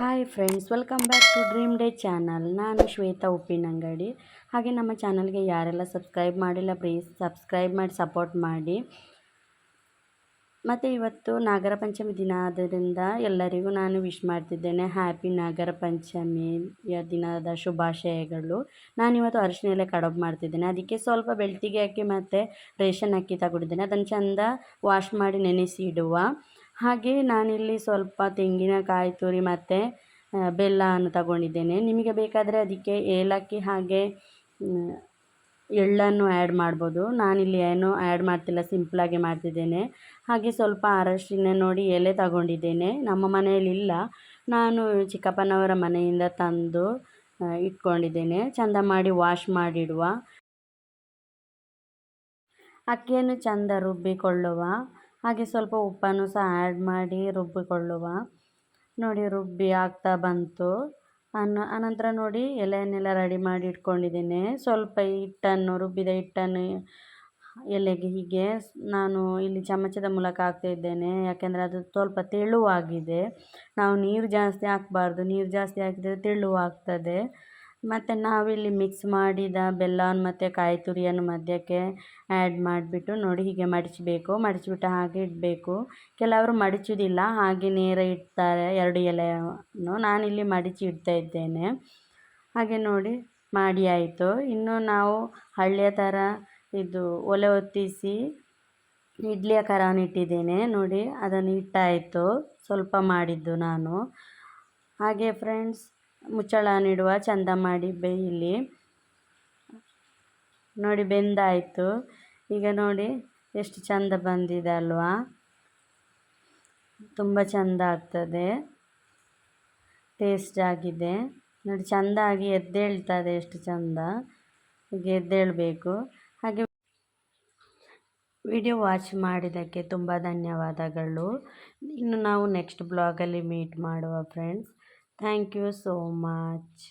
Hi friends welcome back to dream day channel ನಾನು ಶ್ವೇತಾ ಉಪ್ಪಿನಂಗಡಿ ಹಾಗೆ ನಮ್ಮ ಚಾನಲ್ಗೆ ಯಾರೆಲ್ಲ ಸಬ್ಸ್ಕ್ರೈಬ್ ಮಾಡಿಲ್ಲ ಪ್ಲೀಸ್ ಸಬ್ಸ್ಕ್ರೈಬ್ ಮಾಡಿ ಸಪೋರ್ಟ್ ಮಾಡಿ. ಮತ್ತು ಇವತ್ತು ನಾಗರ ಪಂಚಮಿ ದಿನ ಆದ್ದರಿಂದ ಎಲ್ಲರಿಗೂ ನಾನು ವಿಶ್ ಮಾಡ್ತಿದ್ದೇನೆ. ಹ್ಯಾಪಿ ನಾಗರ ಪಂಚಮಿಯ ದಿನದ ಶುಭಾಶಯಗಳು. ನಾನಿವತ್ತು ಅರಿಶಿನ ಎಲೆ ಕಡುಬು ಮಾಡ್ತಿದ್ದೇನೆ. ಅದಕ್ಕೆ ಸ್ವಲ್ಪ ಬೆಳ್ತಿಗೆ ಹಾಕಿ ಮತ್ತು ರೇಷನ್ ಅಕ್ಕಿ ತಗೊಂಡಿದ್ದೇನೆ. ಅದನ್ನು ಚೆಂದ ವಾಶ್ ಮಾಡಿ ನೆನೆಸಿ ಇಡುವ. ಹಾಗೆ ನಾನಿಲ್ಲಿ ಸ್ವಲ್ಪ ತೆಂಗಿನಕಾಯಿ ತುರಿ ಮತ್ತು ಬೆಲ್ಲವನ್ನು ತಗೊಂಡಿದ್ದೇನೆ. ನಿಮಗೆ ಬೇಕಾದರೆ ಅದಕ್ಕೆ ಏಲಕ್ಕಿ ಹಾಗೆ ಎಳ್ಳನ್ನು ಆ್ಯಡ್ ಮಾಡ್ಬೋದು. ನಾನಿಲ್ಲಿ ಏನೂ ಆ್ಯಡ್ ಮಾಡ್ತಿಲ್ಲ ಸಿಂಪಲಾಗಿ ಮಾಡ್ತಿದ್ದೇನೆ. ಹಾಗೆ ಸ್ವಲ್ಪ ಅರಶಿನ ನೋಡಿ ಎಲೆ ತಗೊಂಡಿದ್ದೇನೆ. ನಮ್ಮ ಮನೆಯಲ್ಲಿ ಇಲ್ಲ. ನಾನು ಚಿಕ್ಕಪ್ಪನವರ ಮನೆಯಿಂದ ತಂದು ಇಟ್ಕೊಂಡಿದ್ದೇನೆ. ಚಂದ ಮಾಡಿ ವಾಶ್ ಮಾಡಿಡುವ. ಅಕ್ಕಿಯನ್ನು ಚಂದ ರುಬ್ಬಿಕೊಳ್ಳುವ. ಹಾಗೆ ಸ್ವಲ್ಪ ಉಪ್ಪನ್ನು ಸಹ ಆ್ಯಡ್ ಮಾಡಿ ರುಬ್ಬಿಕೊಳ್ಳುವ. ನೋಡಿ, ರುಬ್ಬಿ ಆಗ್ತಾ ಬಂತು. ಅನ್ನ ಆನಂತರ ನೋಡಿ ಎಲೆಯನ್ನೆಲ್ಲ ರೆಡಿ ಮಾಡಿ ಇಟ್ಕೊಂಡಿದ್ದೀನಿ. ಸ್ವಲ್ಪ ಹಿಟ್ಟನ್ನು, ರುಬ್ಬಿದ ಹಿಟ್ಟನ್ನು ಎಲೆಗೆ ಹೀಗೆ ನಾನು ಇಲ್ಲಿ ಚಮಚದ ಮೂಲಕ ಹಾಕ್ತಾ ಇದ್ದೇನೆ. ಯಾಕೆಂದರೆ ಅದು ಸ್ವಲ್ಪ ತೆಳುವಾಗಿದೆ. ನಾವು ನೀರು ಜಾಸ್ತಿ ಹಾಕಬಾರ್ದು. ನೀರು ಜಾಸ್ತಿ ಹಾಕಿದರೆ ತೆಳುವಾಗ್ತದೆ. ಮತ್ತು ನಾವಿಲ್ಲಿ ಮಿಕ್ಸ್ ಮಾಡಿದ ಬೆಲ್ಲ ಮತ್ತು ಕಾಯಿ ತುರಿಯನ್ನು ಮಧ್ಯಕ್ಕೆ ಆ್ಯಡ್ ಮಾಡಿಬಿಟ್ಟು ನೋಡಿ ಹೀಗೆ ಮಡಚಬೇಕು. ಮಡಚಿಬಿಟ್ಟು ಹಾಗೆ ಇಡಬೇಕು. ಕೆಲವರು ಮಡಚೋದಿಲ್ಲ, ಹಾಗೆ ನೇರ ಇಡ್ತಾರೆ ಎರಡು ಎಲೆಯನ್ನು. ನಾನಿಲ್ಲಿ ಮಡಚಿ ಇಡ್ತಾ ಇದ್ದೇನೆ. ಹಾಗೆ ನೋಡಿ, ಮಾಡಿ ಆಯಿತು. ಇನ್ನು ನಾವು ಹಳ್ಳಿಯ ಥರ ಇದು ಒಲೆ ಹೊತ್ತಿಸಿ ಇಡ್ಲಿಯ ಕರವನ್ನು ಇಟ್ಟಿದ್ದೇನೆ. ನೋಡಿ, ಅದನ್ನು ಇಟ್ಟಾಯಿತು. ಸ್ವಲ್ಪ ಮಾಡಿದ್ದು ನಾನು. ಹಾಗೆ ಫ್ರೆಂಡ್ಸ್ ಮುಚ್ಚಳನಿಡುವ ಚಂದ ಮಾಡಿ ಬೇಯಲಿ ನೋಡಿ ಬೆಂದಾಯಿತು. ಈಗ ನೋಡಿ ಎಷ್ಟು ಚಂದ ಬಂದಿದೆ ಅಲ್ವಾ? ತುಂಬ ಚಂದ ಆಗ್ತದೆ. ಟೇಸ್ಟ್ ಆಗಿದೆ. ನೋಡಿ ಚೆಂದಾಗಿ ಎದ್ದೇಳ್ತದೆ ಎಷ್ಟು ಚಂದ. ಈಗ ಎದ್ದೇಳಬೇಕು. ಹಾಗೆ ವಿಡಿಯೋ ವಾಚ್ ಮಾಡಿದ್ದಕ್ಕೆ ತುಂಬ ಧನ್ಯವಾದಗಳು. ಇನ್ನು ನಾವು ನೆಕ್ಸ್ಟ್ ಬ್ಲಾಗಲ್ಲಿ ಮೀಟ್ ಮಾಡುವ friends thank you so much